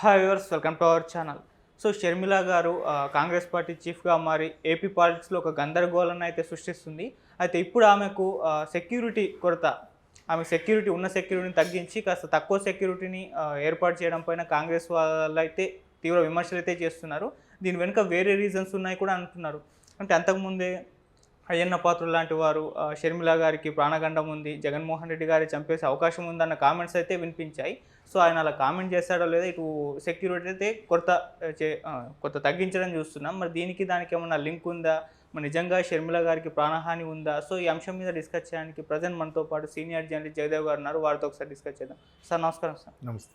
Hi viewers welcome to our channel so Sharmila గారు Congress party చీఫ్గా మారి AP పాలిటిక్స్లో ఒక గందరగోళాన్ని అయితే సృష్టిస్తుంది. అయితే ఇప్పుడు ఆమెకు సెక్యూరిటీ కొరత ఆమె సెక్యూరిటీ ఉన్న సెక్యూరిటీని తగ్గించి కాస్త తక్కువ సెక్యూరిటీని ఏర్పాటు చేయడం పైన కాంగ్రెస్ వాళ్ళు అయితే తీవ్ర విమర్శలు అయితే చేస్తున్నారు. దీని వెనుక వేరే రీజన్స్ ఉన్నాయి కూడా అంటున్నారు. అంటే అంతకుముందే అయ్యన్న పాత్రుడు లాంటి వారు షర్మిల గారికి ప్రాణగండం ఉంది జగన్మోహన్ రెడ్డి గారి చంపేసే అవకాశం ఉందన్న కామెంట్స్ అయితే వినిపించాయి. సో ఆయన అలా కామెంట్ చేస్తాడో లేదో ఇటు సెక్యూరిటీ అయితే ఆ, కొత్త తగ్గించడం చూస్తున్నాం. మరి దీనికి దానికి ఏమన్నా లింక్ ఉందా? మరి నిజంగా షర్మిల గారికి ప్రాణహాని ఉందా? సో ఈ అంశం మీద డిస్కస్ చేయడానికి ప్రజెంట్ మనతో పాటు సీనియర్ జర్నలిస్ట్ జయదేవ్ గారు ఉన్నారు. వారితో ఒకసారి డిస్కస్ చేద్దాం. సార్ నమస్కారం సార్. నమస్తే.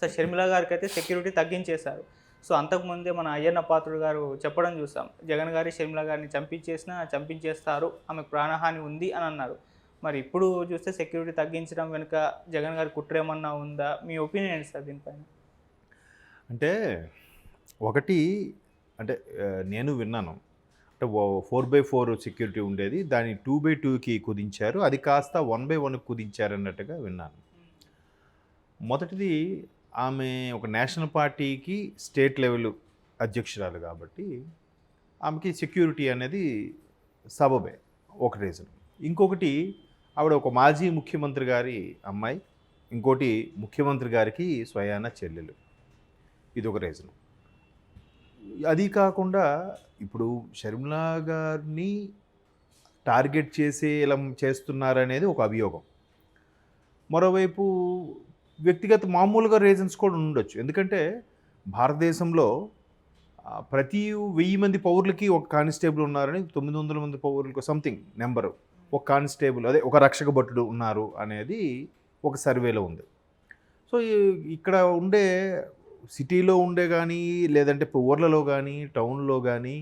సార్ షర్మిల గారికి అయితే సెక్యూరిటీ తగ్గించేశారు. సో అంతకుముందే మన అయ్యన్న పాత్రుడు గారు చెప్పడం చూసాం. జగన్ గారి షర్మిల గారిని చంపించేసినా చంపించేస్తారు. ఆమెకు ప్రాణహాని ఉంది అని అన్నారు. మరి ఇప్పుడు చూస్తే సెక్యూరిటీ తగ్గించడం వెనుక జగన్ గారి కుట్ర ఏమన్నా ఉందా? మీ ఒపీనియన్ ఏంటి సార్ దీనిపైన? అంటే ఒకటి అంటే నేను విన్నాను. అంటే ఫోర్ బై ఫోర్ సెక్యూరిటీ ఉండేది. దాన్ని టూ బై టూకి కుదించారు. అది కాస్త వన్ బై వన్కి కుదించారు అన్నట్టుగా విన్నాను మొదటిది ఆమె ఒక నేషనల్ పార్టీకి స్టేట్ లెవెల్ అధ్యక్షురాలు కాబట్టి ఆమెకి సెక్యూరిటీ అనేది సబబే ఒక రీజన్ ఇంకొకటి ఆవిడ ఒక మాజీ ముఖ్యమంత్రి గారి అమ్మాయి ఇంకోటి ముఖ్యమంత్రి గారికి స్వయాన చెల్లెలు. ఇది ఒక రీజన్ అది కాకుండా ఇప్పుడు షర్మిలా గారిని టార్గెట్ చేసే ఇలా చేస్తున్నారనేది ఒక అభియోగం. మరోవైపు వ్యక్తిగత మామూలుగా రీజన్స్ కూడా ఉండొచ్చు. ఎందుకంటే భారతదేశంలో ప్రతి వెయ్యి మంది పౌరులకి ఒక కానిస్టేబుల్ ఉన్నారని తొమ్మిది వందల మంది పౌరులకు సంథింగ్ నెంబరు ఒక కానిస్టేబుల్ అదే ఒక రక్షక భటుడు ఉన్నారు అనేది ఒక సర్వేలో ఉంది. సో ఇక్కడ ఉండే సిటీలో ఉండే కానీ లేదంటే ఊర్లలో కానీ టౌన్లో కానీ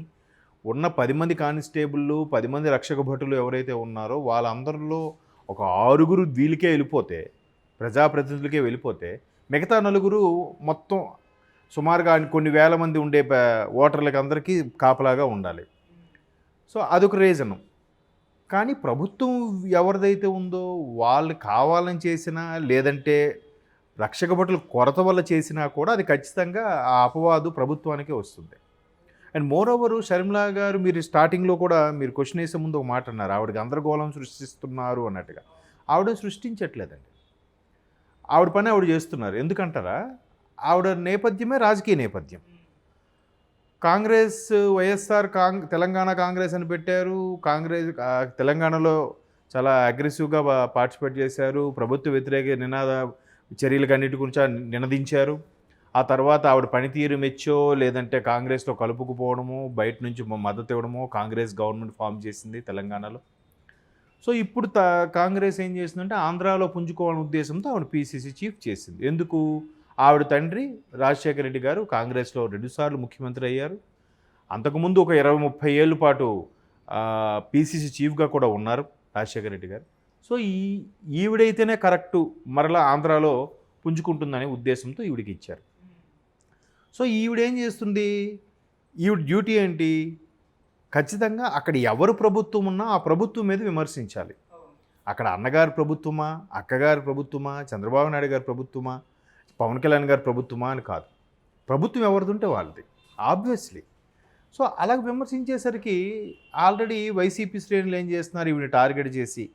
ఉన్న పది మంది కానిస్టేబుళ్ళు పది మంది రక్షక భటులు ఎవరైతే ఉన్నారో వాళ్ళందరిలో ఒక ఆరుగురు వీళ్ళకే వెళ్ళిపోతే ప్రజాప్రతినిధులకే వెళ్ళిపోతే మిగతా నలుగురు మొత్తం సుమారుగా కొన్ని వేల మంది ఉండే ఓటర్లకు ఓటర్లకి అందరికీ కాపలాగా ఉండాలి. సో అదొక రీజను. కానీ ప్రభుత్వం ఎవరిదైతే ఉందో వాళ్ళు కావాలని చేసినా లేదంటే రక్షక భటుల కొరత వల్ల చేసినా కూడా అది ఖచ్చితంగా ఆ అపవాదు ప్రభుత్వానికే వస్తుంది. అండ్ మోర్ ఓవర్ షర్మిలా గారు మీరు స్టార్టింగ్లో కూడా మీరు క్వశ్చన్ వేసే ముందు ఒక మాట అన్నారు. ఆవిడకి గందరగోళం సృష్టిస్తున్నారు అన్నట్టుగా. ఆవిడ సృష్టించట్లేదండి. ఆవిడ పని ఆవిడ చేస్తున్నారు. ఎందుకంటారా? ఆవిడ నేపథ్యమే రాజకీయ నేపథ్యం. కాంగ్రెస్ వైఎస్ఆర్ కాంగ్ తెలంగాణ కాంగ్రెస్ అని పెట్టారు. కాంగ్రెస్ తెలంగాణలో చాలా అగ్రెసివ్గా పార్టిసిపేట్ చేశారు. ప్రభుత్వ వ్యతిరేక నినాద చర్యలకు అన్నిటి గురించి ఆ నినదించారు. ఆ తర్వాత ఆవిడ పనితీరు మెచ్చో లేదంటే కాంగ్రెస్లో కలుపుకుపోవడము బయట నుంచి మద్దతు ఇవ్వడము కాంగ్రెస్ గవర్నమెంట్ ఫామ్ చేసింది తెలంగాణలో. సో ఇప్పుడు త కాంగ్రెస్ ఏం చేసిందంటే ఆంధ్రాలో పుంజుకోవాలనే ఉద్దేశంతో ఆవిడ పీసీసీ చీఫ్ చేసింది. ఎందుకు? ఆవిడ తండ్రి రాజశేఖర రెడ్డి గారు కాంగ్రెస్లో రెండుసార్లు ముఖ్యమంత్రి అయ్యారు. అంతకుముందు ఒక ఇరవై ముప్పై ఏళ్ళ పాటు పీసీసీ చీఫ్గా కూడా ఉన్నారు రాజశేఖర రెడ్డి గారు. సో ఈ ఈవిడైతేనే కరెక్టు మరలా ఆంధ్రాలో పుంజుకుంటుందనే ఉద్దేశంతో ఈవిడికి ఇచ్చారు. సో ఈవిడేం చేస్తుంది? ఈవిడ డ్యూటీ ఏంటి? ఖచ్చితంగా అక్కడ ఎవరు ప్రభుత్వం ఉన్నా ఆ ప్రభుత్వం మీద విమర్శించాలి. అక్కడ అన్నగారి ప్రభుత్వమా అక్కగారి ప్రభుత్వమా చంద్రబాబు నాయుడు గారి ప్రభుత్వమా పవన్ కళ్యాణ్ గారి ప్రభుత్వమా అని కాదు. ప్రభుత్వం ఎవరిదింటే వాళ్ళది ఆబ్వియస్లీ. సో అలా విమర్శించేసరికి ఆల్రెడీ వైసీపీ శ్రేణులు ఏం చేస్తున్నారు? ఈవిడ టార్గెట్ చేసి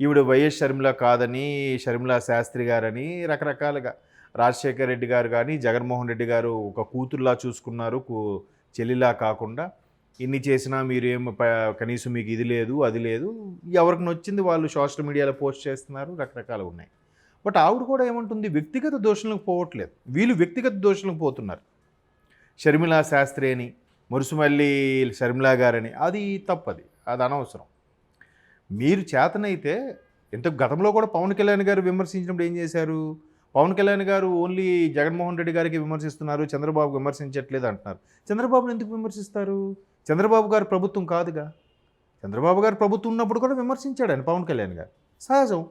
ఈవిడ వైఎస్ షర్మిల కాదని షర్మిల శాస్త్రి గారని రకరకాలుగా రాజశేఖర్ రెడ్డి గారు కానీ జగన్మోహన్ రెడ్డి గారు ఒక కూతుర్లా చూసుకున్నారు కూ- చెల్లిలా కాకుండా ఇన్ని చేసినా మీరు ప- కనీసం మీకు ఇది లేదు అది లేదు. ఎవరికి నొచ్చింది వాళ్ళు సోషల్ మీడియాలో పోస్ట్ చేస్తున్నారు రకరకాలు ఉన్నాయి. బట్ ఆవిడ కూడా ఏమంటుంది వ్యక్తిగత దోషులకు పోవట్లేదు. వీళ్ళు వ్యక్తిగత దోషులకు పోతున్నారు. షర్మిలా శాస్త్రి అని మురుసుమల్లి షర్మిలా గారని అది తప్పది అది అనవసరం. మీరు చేతనైతే ఇంత గతంలో కూడా పవన్ కళ్యాణ్ గారు విమర్శించినప్పుడు ఏం చేశారు? పవన్ కళ్యాణ్ గారు ఓన్లీ జగన్మోహన్ రెడ్డి గారికి విమర్శిస్తున్నారు చంద్రబాబు విమర్శించట్లేదు అంటున్నారు. చంద్రబాబుని ఎందుకు విమర్శిస్తారు? చంద్రబాబు గారు ప్రభుత్వం కాదుగా. చంద్రబాబు గారు ప్రభుత్వం ఉన్నప్పుడు కూడా విమర్శించాడు ఆయన పవన్ కళ్యాణ్ గారు. సహజం.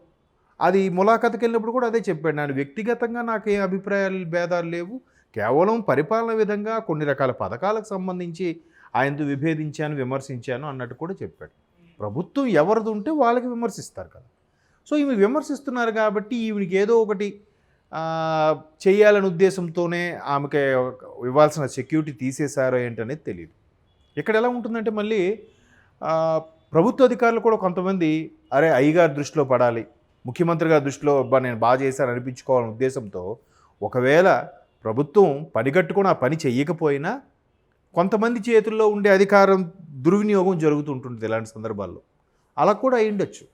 అది ములాఖాతకి వెళ్ళినప్పుడు కూడా అదే చెప్పాడు. నేను వ్యక్తిగతంగా నాకు ఏ అభిప్రాయాలు భేదాలు లేవు. కేవలం పరిపాలన విధంగా కొన్ని రకాల పథకాలకు సంబంధించి ఆయనతో విభేదించాను విమర్శించాను అన్నట్టు కూడా చెప్పాడు. ప్రభుత్వం ఎవరిది ఉంటే వాళ్ళకి విమర్శిస్తారు కదా. సో ఈమె విమర్శిస్తున్నారు కాబట్టి ఈమెకి ఏదో ఒకటి చేయాలనే ఉద్దేశంతోనే ఆమెకి ఇవ్వాల్సిన సెక్యూరిటీ తీసేశారో ఏంటనేది తెలియదు ఇక్కడ ఎలా ఉంటుందంటే మళ్ళీ ప్రభుత్వ అధికారులు కూడా కొంతమంది అరే అయ్యగారి దృష్టిలో పడాలి ముఖ్యమంత్రి గారి దృష్టిలో అబ్బా నేను బాగా చేశాను అనిపించుకోవాలనే ఉద్దేశంతో ఒకవేళ ప్రభుత్వం పనిగట్టుకుని ఆ పని చెయ్యకపోయినా కొంతమంది చేతుల్లో ఉండే అధికారం దుర్వినియోగం జరుగుతుంటుంది ఇలాంటి సందర్భాల్లో. అలా కూడా అయ్యుండొచ్చు.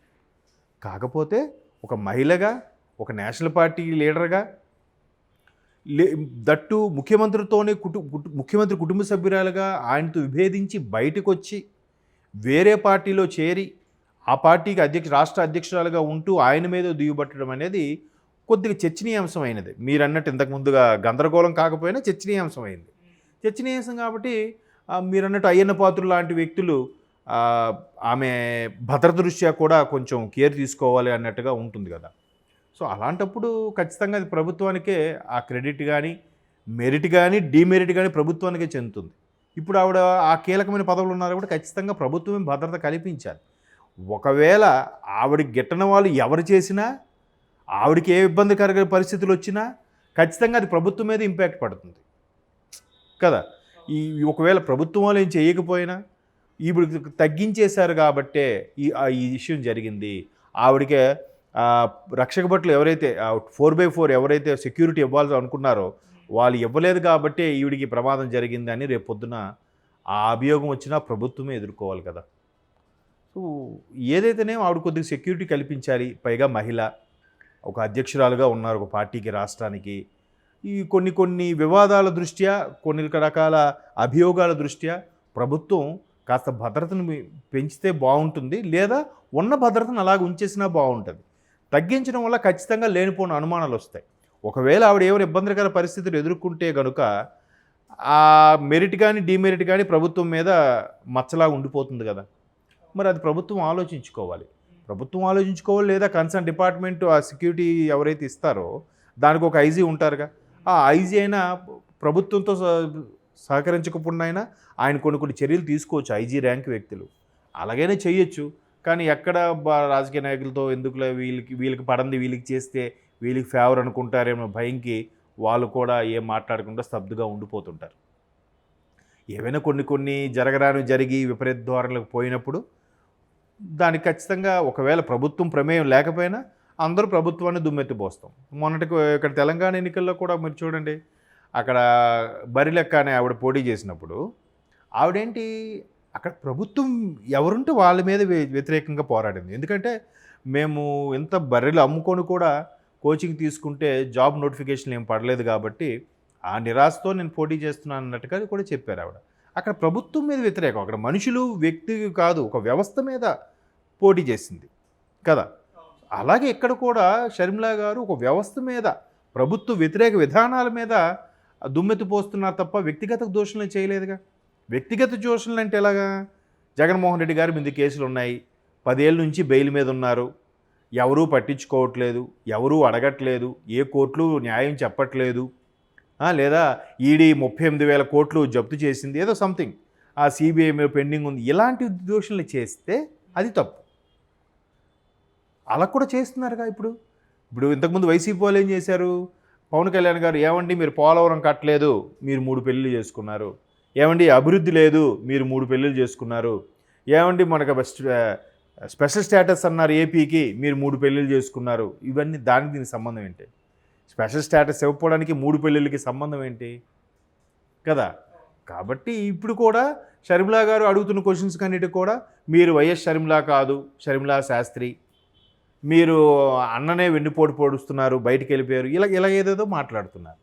కాకపోతే ఒక మహిళగా ఒక నేషనల్ పార్టీ లీడర్గా లే దట్టు ముఖ్యమంత్రితోనే కుటు కుటు- ముఖ్యమంత్రి కుటుంబ సభ్యురాలుగా ఆయనతో విభేదించి బయటకు వచ్చి వేరే పార్టీలో చేరి ఆ పార్టీకి అధ్యక్ష రాష్ట్ర అధ్యక్షురాలుగా ఉంటూ ఆయన మీద దిగుబట్టడం అనేది కొద్దిగా చర్చనీయాంశమైనది. మీరు అన్నట్టు ఇంతకు ముందుగా గందరగోళం కాకపోయినా చర్చనీయాంశమైంది. చర్చనీయాంశం కాబట్టి మీరు అన్నట్టు అయ్యన్న పాత్రులు లాంటి వ్యక్తులు ఆమె భద్రత దృష్ట్యా కూడా కొంచెం కేర్ తీసుకోవాలి అన్నట్టుగా ఉంటుంది కదా. సో అలాంటప్పుడు ఖచ్చితంగా అది ప్రభుత్వానికే ఆ క్రెడిట్ కానీ మెరిట్ కానీ డిమెరిట్ కానీ ప్రభుత్వానికే చెందుతుంది. ఇప్పుడు ఆవిడ ఆ కీలకమైన పదవులు ఉన్నారు కూడా ఖచ్చితంగా ప్రభుత్వమే భద్రత కల్పించాలి. ఒకవేళ ఆవిడ గిట్టన వాళ్ళు ఎవరు చేసినా ఆవిడకి ఏ ఇబ్బందికర పరిస్థితులు వచ్చినా ఖచ్చితంగా అది ప్రభుత్వం మీద ఇంపాక్ట్ పడుతుంది. కదా? ఈ ఒకవేళ ప్రభుత్వం వాళ్ళు ఏం చేయకపోయినా ఇప్పుడు తగ్గించేశారు కాబట్టే ఈ ఈ విషయం జరిగింది. ఆవిడకే రక్షక భట్లు ఎవరైతే ఫోర్ బై ఫోర్ ఎవరైతే సెక్యూరిటీ ఇవ్వాల్సి అనుకున్నారో వాళ్ళు ఇవ్వలేదు కాబట్టే ఈవిడికి ప్రమాదం జరిగింది అని రేపు పొద్దున ఆ అభియోగం వచ్చినా ప్రభుత్వమే ఎదుర్కోవాలి కదా. సో ఏదైతేనే ఆవిడ కొద్దిగా సెక్యూరిటీ కల్పించాలి. పైగా మహిళ ఒక అధ్యక్షురాలుగా ఉన్నారు ఒక పార్టీకి రాష్ట్రానికి. ఈ కొన్ని కొన్ని వివాదాల దృష్ట్యా కొన్ని రకాల అభియోగాల దృష్ట్యా ప్రభుత్వం కాస్త భద్రతను పెంచితే బాగుంటుంది. లేదా ఉన్న భద్రతను అలాగ ఉంచేసినా బాగుంటుంది. తగ్గించడం వల్ల ఖచ్చితంగా లేనిపోని అనుమానాలు వస్తాయి. ఒకవేళ ఆవిడ ఏమైనా ఇబ్బందికర పరిస్థితులు ఎదుర్కొంటే కనుక ఆ మెరిట్ కానీ డిమెరిట్ కానీ ప్రభుత్వం మీద మచ్చలా ఉండిపోతుంది కదా. మరి అది ప్రభుత్వం ఆలోచించుకోవాలి. ప్రభుత్వం ఆలోచించుకోవాలి లేదా కన్సర్న్ డిపార్ట్మెంట్ ఆ సెక్యూరిటీ ఎవరైతే ఇస్తారో దానికి ఒక ఐజీ ఉంటారుగా. ఆ ఐజీ అయినా ప్రభుత్వంతో సహకరించకపోయినా అయినా ఆయన కొన్ని కొన్ని చర్యలు తీసుకోవచ్చు ఐజీ ర్యాంక్ వ్యక్తులు. అలాగైనా చేయొచ్చు. కానీ ఎక్కడ బా- రాజకీయ నాయకులతో ఎందుకులే వీళ్ళకి వీళ్ళకి పడంది వీళ్ళకి చేస్తే వీళ్ళకి ఫేవర్ అనుకుంటారేమో భయంకి వాళ్ళు కూడా ఏం మాట్లాడకుండా స్తబ్దుగా ఉండిపోతుంటారు. ఏవైనా కొన్ని కొన్ని జరగరాని జరిగి విపరీత ధోరణులకు పోయినప్పుడు దానికి ఖచ్చితంగా ఒకవేళ ప్రభుత్వం ప్రమేయం లేకపోయినా అందరూ ప్రభుత్వాన్ని దుమ్మెత్తిపోస్తాం మొన్నటికి ఇక్కడ తెలంగాణ ఎన్నికల్లో కూడా మీరు చూడండి అక్కడ బరిలెక్క అనే ఆవిడ పోటీ చేసినప్పుడు ఆవిడేంటి అక్కడ ప్రభుత్వం ఎవరుంటే వాళ్ళ మీద వ్యతిరేకంగా పోరాడింది. ఎందుకంటే మేము ఇంత బర్రెలు అమ్ముకొని కూడా కోచింగ్ తీసుకుంటే జాబ్ నోటిఫికేషన్ ఏం పడలేదు కాబట్టి ఆ నిరాశతో నేను పోటీ చేస్తున్నాను అన్నట్టుగా కూడా చెప్పారు ఆవిడ. అక్కడ ప్రభుత్వం మీద వ్యతిరేకం. అక్కడ మనుషులు వ్యక్తి కాదు ఒక వ్యవస్థ మీద పోటీ చేసింది. కదా? అలాగే ఇక్కడ కూడా షర్మిలా గారు ఒక వ్యవస్థ మీద ప్రభుత్వ వ్యతిరేక విధానాల మీద దుమ్మెత్తి పోస్తున్నారు తప్ప వ్యక్తిగత దోషణలు చేయలేదుగా? వ్యక్తిగత దోషణలు అంటే ఎలాగా? జగన్మోహన్ రెడ్డి గారి మీద కేసులు ఉన్నాయి. పదేళ్ళ నుంచి బెయిల్ మీద ఉన్నారు. ఎవరూ పట్టించుకోవట్లేదు. ఎవరూ అడగట్లేదు. ఏ కోర్టులు న్యాయం చెప్పట్లేదు. లేదా ఈడీ ముప్పై ఎనిమిది వేల కోట్లు జప్తు చేసింది. ఏదో సంథింగ్. ఆ సిబిఐ మీద పెండింగ్ ఉంది. ఇలాంటి దోషణలు చేస్తే అది తప్పు. అలా కూడా చేస్తున్నారుగా ఇప్పుడు? ఇప్పుడు ఇంతకుముందు వైసీపీ వాళ్ళు ఏం చేశారు? పవన్ కళ్యాణ్ గారు ఏమండి మీరు పోలవరం కట్టలేదు. మీరు మూడు పెళ్ళిళ్ళు చేసుకున్నారు. ఏమండి అభివృద్ధి లేదు మీరు మూడు పెళ్ళిళ్ళు చేసుకున్నారు. ఏమండి మనకు బెస్ట్ స్పెషల్ స్టేటస్ అన్నారు ఏపీకి మీరు మూడు పెళ్ళిళ్ళు చేసుకున్నారు. ఇవన్నీ దానికి దీనికి సంబంధం ఏంటి? స్పెషల్ స్టేటస్ ఇవ్వకపోవడానికి మూడు పెళ్ళిళ్ళకి సంబంధం ఏంటి? కదా? కాబట్టి ఇప్పుడు కూడా షర్మిలా గారు అడుగుతున్న క్వశ్చన్స్ అన్నిటికి కూడా మీరు వైఎస్ షర్మిలా కాదు షర్మిలా శాస్త్రి. మీరు అన్ననే వెన్నుపోటు పొడుస్తున్నారు బయటికి వెళ్ళిపోయారు. ఇలా ఇలా ఏదేదో మాట్లాడుతున్నారు.